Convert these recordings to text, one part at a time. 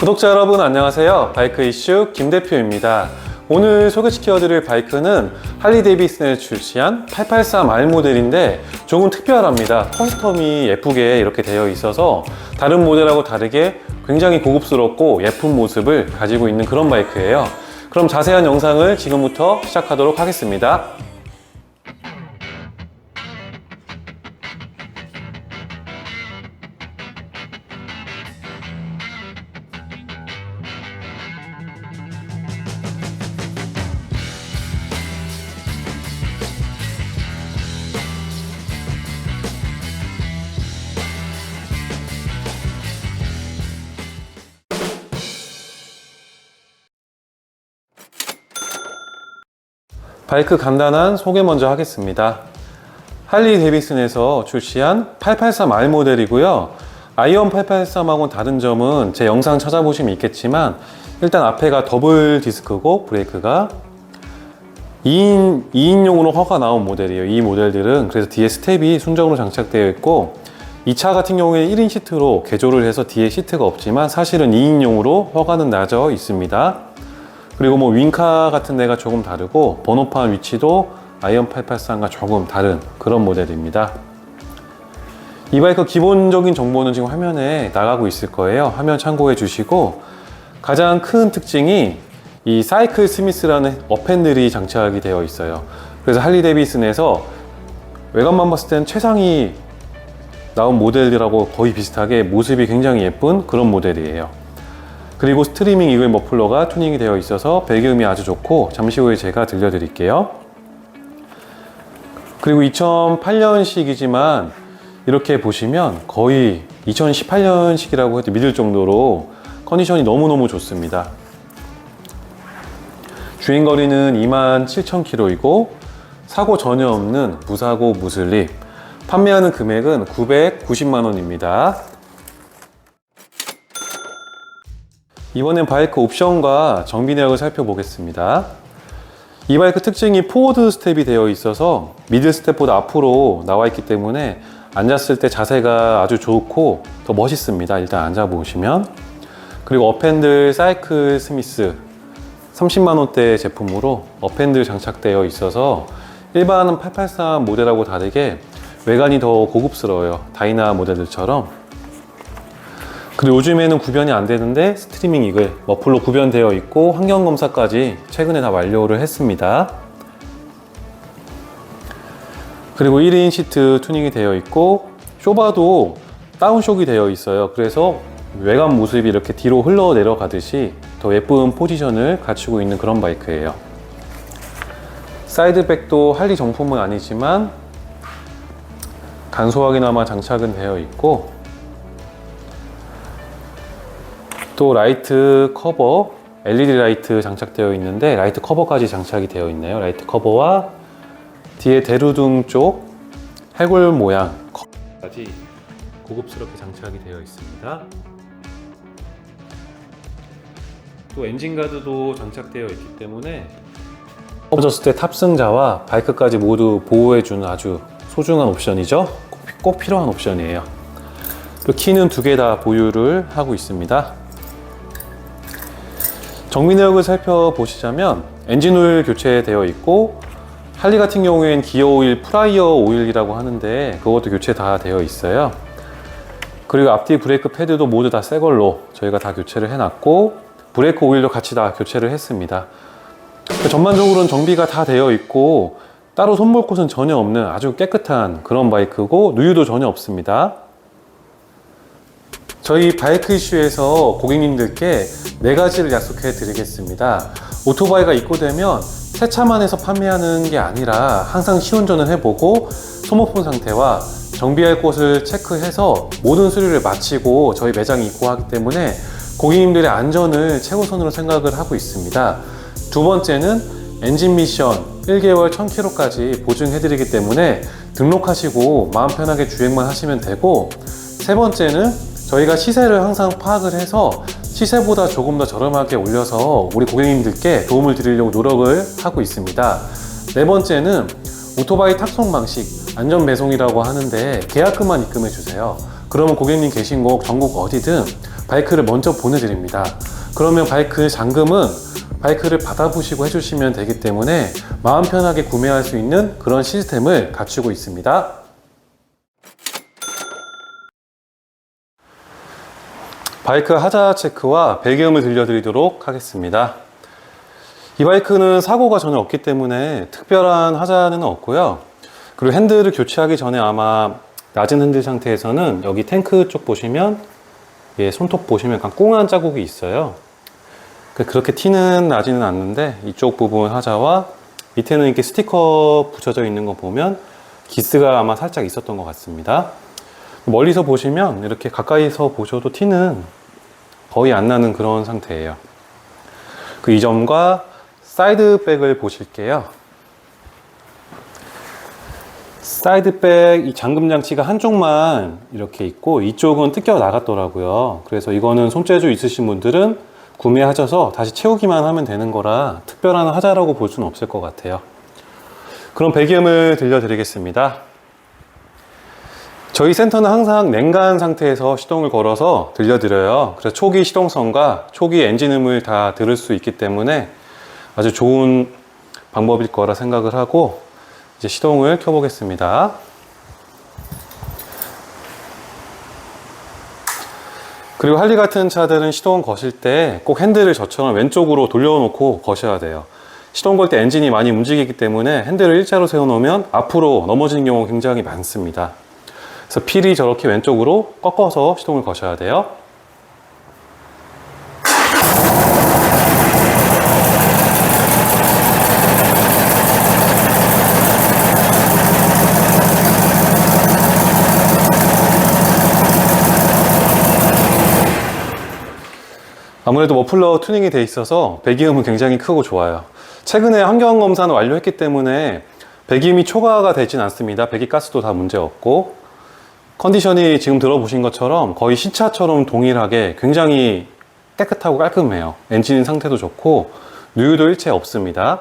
구독자 여러분 안녕하세요. 바이크 이슈 김 대표입니다. 오늘 소개시켜드릴 바이크는 할리 데이비슨에 출시한 883R 모델인데 조금 특별합니다. 커스텀이 예쁘게 이렇게 되어 있어서 다른 모델하고 다르게 굉장히 고급스럽고 예쁜 모습을 가지고 있는 그런 바이크예요. 그럼 자세한 영상을 지금부터 시작하도록 하겠습니다. 바이크 간단한 소개 먼저 하겠습니다. 할리 데이비슨에서 출시한 883R 모델이고요. 아이언 883하고는 다른 점은 제 영상 찾아보시면 있겠지만 일단 앞에가 더블 디스크고 브레이크가 2인, 2인용으로 허가 나온 모델이에요. 이 모델들은 그래서 뒤에 스텝이 순정으로 장착되어 있고 이 차 같은 경우에 1인 시트로 개조를 해서 뒤에 시트가 없지만 사실은 2인용으로 허가는 나져 있습니다. 그리고 뭐 윙카 같은 데가 조금 다르고 번호판 위치도 아이언 883과 조금 다른 그런 모델입니다. 이 바이크 기본적인 정보는 지금 화면에 나가고 있을 거예요. 화면 참고해 주시고 가장 큰 특징이 이 사이클 스미스라는 어펜들이 장착이 되어 있어요. 그래서 할리 데이비슨에서 외관만 봤을 때는 최상위 나온 모델들하고 거의 비슷하게 모습이 굉장히 예쁜 그런 모델이에요. 그리고 스트리밍 이글 머플러가 튜닝이 되어 있어서 배기음이 아주 좋고 잠시 후에 제가 들려드릴게요. 그리고 2008년식이지만 이렇게 보시면 거의 2018년식이라고 해도 믿을 정도로 컨디션이 너무너무 좋습니다. 주행거리는 27,000km이고 사고 전혀 없는 무사고 무슬립 판매하는 금액은 990만 원입니다. 이번엔 바이크 옵션과 정비 내역을 살펴보겠습니다. 이 바이크 특징이 포워드 스텝이 되어 있어서 미들 스텝보다 앞으로 나와 있기 때문에 앉았을 때 자세가 아주 좋고 더 멋있습니다. 일단 앉아 보시면 그리고 어펜들 사이클 스미스 30만 원대 제품으로 어펜들 장착되어 있어서 일반 883 모델하고 다르게 외관이 더 고급스러워요. 다이나 모델들처럼 그리고 요즘에는 구변이 안 되는데 스트리밍 이글 머플러 구변되어 있고 환경 검사까지 최근에 다 완료를 했습니다. 그리고 1인 시트 튜닝이 되어 있고 쇼바도 다운쇼이 되어 있어요. 그래서 외관 모습이 이렇게 뒤로 흘러 내려가듯이 더 예쁜 포지션을 갖추고 있는 그런 바이크예요. 사이드백도 할리 정품은 아니지만 간소하게나마 장착은 되어 있고 또 라이트 커버 LED 라이트 장착되어 있는데 라이트 커버까지 장착이 되어 있네요. 라이트 커버와 뒤에 대루등 쪽 해골 모양 까지 고급스럽게 장착이 되어 있습니다. 또 엔진 가드도 장착되어 있기 때문에 없어졌을 때 탑승자와 바이크까지 모두 보호해주는 아주 소중한 옵션이죠. 꼭, 필요한 옵션이에요. 키는 두 개 다 보유를 하고 있습니다. 정비 내역을 살펴보시자면 엔진 오일 교체되어 있고 할리 같은 경우엔 기어 오일 프라이어 오일이라고 하는데 그것도 교체 다 되어 있어요. 그리고 앞뒤 브레이크 패드도 모두 다 새 걸로 저희가 다 교체를 해놨고 브레이크 오일도 같이 다 교체를 했습니다. 전반적으로는 정비가 다 되어 있고 따로 손볼 곳은 전혀 없는 아주 깨끗한 그런 바이크고 누유도 전혀 없습니다. 저희 바이크 이슈에서 고객님들께 네 가지를 약속해 드리겠습니다. 오토바이가 입고되면 새 차만 해서 판매하는 게 아니라 항상 시운전을 해보고 소모품 상태와 정비할 곳을 체크해서 모든 수리를 마치고 저희 매장에 입고하기 때문에 고객님들의 안전을 최우선으로 생각을 하고 있습니다. 두 번째는 엔진 미션 1개월 1000km까지 보증해드리기 때문에 등록하시고 마음 편하게 주행만 하시면 되고 세 번째는 저희가 시세를 항상 파악을 해서 시세보다 조금 더 저렴하게 올려서 우리 고객님들께 도움을 드리려고 노력을 하고 있습니다. 네 번째는 오토바이 탁송 방식 안전 배송이라고 하는데 계약금만 입금해 주세요. 그러면 고객님 계신 곳 전국 어디든 바이크를 먼저 보내드립니다. 그러면 바이크 잔금은 바이크를 받아보시고 해주시면 되기 때문에 마음 편하게 구매할 수 있는 그런 시스템을 갖추고 있습니다. 바이크 하자 체크와 배기음을 들려드리도록 하겠습니다. 이 바이크는 사고가 전혀 없기 때문에 특별한 하자는 없고요. 그리고 핸들을 교체하기 전에 아마 낮은 핸들 상태에서는 여기 탱크 쪽 보시면 예, 손톱 보시면 약간 꽁한 자국이 있어요. 그- 그렇게 티는 나지는 않는데 이쪽 부분 하자와 밑에는 이렇게 스티커 붙여져 있는 거 보면 기스가 아마 살짝 있었던 것 같습니다. 멀리서 보시면 이렇게 가까이서 보셔도 티는 거의 안 나는 그런 상태예요. 그 이 점과 사이드백을 보실게요. 사이드백 이 잠금 장치가 한쪽만 이렇게 있고 이쪽은 뜯겨 나갔더라고요. 그래서 이거는 손재주 있으신 분들은 구매하셔서 다시 채우기만 하면 되는 거라 특별한 하자라고 볼 수는 없을 것 같아요. 그럼 배기음을 들려드리겠습니다. 저희 센터는 항상 냉간 상태에서 시동을 걸어서 들려드려요. 그래서 초기 시동성과 초기 엔진음을 다 들을 수 있기 때문에 아주 좋은 방법일 거라 생각을 하고 이제 시동을 켜보겠습니다. 그리고 할리 같은 차들은 시동 거실 때 꼭 핸들을 저처럼 왼쪽으로 돌려놓고 거셔야 돼요. 시동 걸 때 엔진이 많이 움직이기 때문에 핸들을 일자로 세워놓으면 앞으로 넘어지는 경우가 굉장히 많습니다. 그래서 필히 저렇게 왼쪽으로 꺾어서 시동을 거셔야 돼요. 아무래도 머플러 튜닝이 돼 있어서 배기음은 굉장히 크고 좋아요. 최근에 환경 검사는 완료했기 때문에 배기음이 초과가 되진 않습니다. 배기가스도 다 문제 없고 컨디션이 지금 들어보신 것처럼 거의 신차처럼 동일하게 굉장히 깨끗하고 깔끔해요. 엔진 상태도 좋고 누유도 일체 없습니다.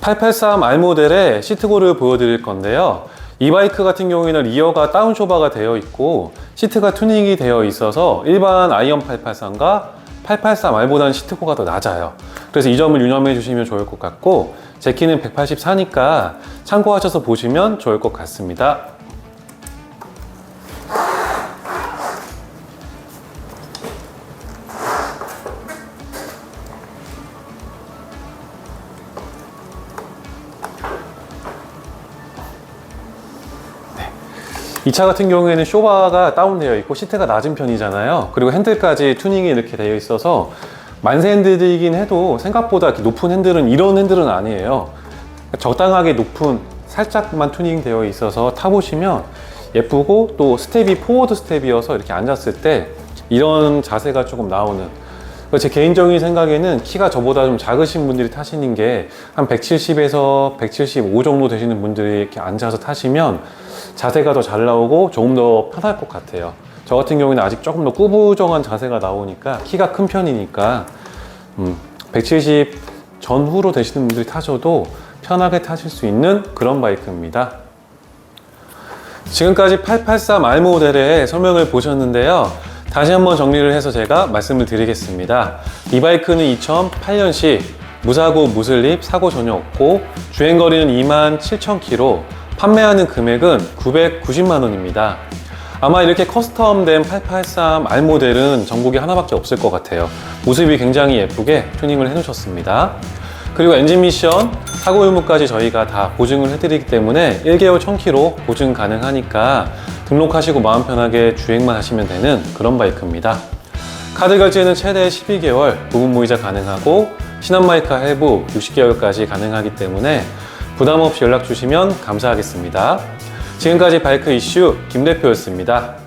883 R 모델의 시트고를 보여드릴 건데요. 이 바이크 같은 경우에는 리어가 다운쇼바가 되어 있고 시트가 튜닝이 되어 있어서 일반 아이언 883과 883R보다는 시트고가 더 낮아요. 그래서 이 점을 유념해 주시면 좋을 것 같고 제 키는 184니까 참고하셔서 보시면 좋을 것 같습니다. 이차 같은 경우에는 쇼바가 다운되어 있고 시트가 낮은 편이잖아요. 그리고 핸들까지 튜닝이 이렇게 되어 있어서 만세 핸들이긴 해도 생각보다 이렇게 높은 핸들은 이런 핸들은 아니에요. 적당하게 높은 살짝만 튜닝 되어 있어서 타보시면 예쁘고 또 스텝이 포워드 스텝이어서 이렇게 앉았을 때 이런 자세가 조금 나오는 제 개인적인 생각에는 키가 저보다 좀 작으신 분들이 타시는 게 한 170에서 175 정도 되시는 분들이 이렇게 앉아서 타시면 자세가 더 잘 나오고 조금 더 편할 것 같아요. 저 같은 경우에는 아직 조금 더 꾸부정한 자세가 나오니까 키가 큰 편이니까 음, 170 전후로 되시는 분들이 타셔도 편하게 타실 수 있는 그런 바이크입니다. 지금까지 883R 모델의 설명을 보셨는데요. 다시 한번 정리를 해서 제가 말씀을 드리겠습니다. 이 바이크는 2008년식 무사고 무슬립 사고 전혀 없고 주행거리는 27,000km 판매하는 금액은 990만 원입니다. 아마 이렇게 커스텀된 883R 모델은 전국에 하나밖에 없을 것 같아요. 모습이 굉장히 예쁘게 튜닝을 해놓으셨습니다. 그리고 엔진 미션, 사고 유무까지 저희가 다 보증을 해드리기 때문에 1개월 1000km 보증 가능하니까 등록하시고 마음 편하게 주행만 하시면 되는 그런 바이크입니다. 카드 결제는 최대 12개월 부분 무이자 가능하고 신한마이카 할부 60개월까지 가능하기 때문에 부담 없이 연락 주시면 감사하겠습니다. 지금까지 바이크 이슈 김 대표였습니다.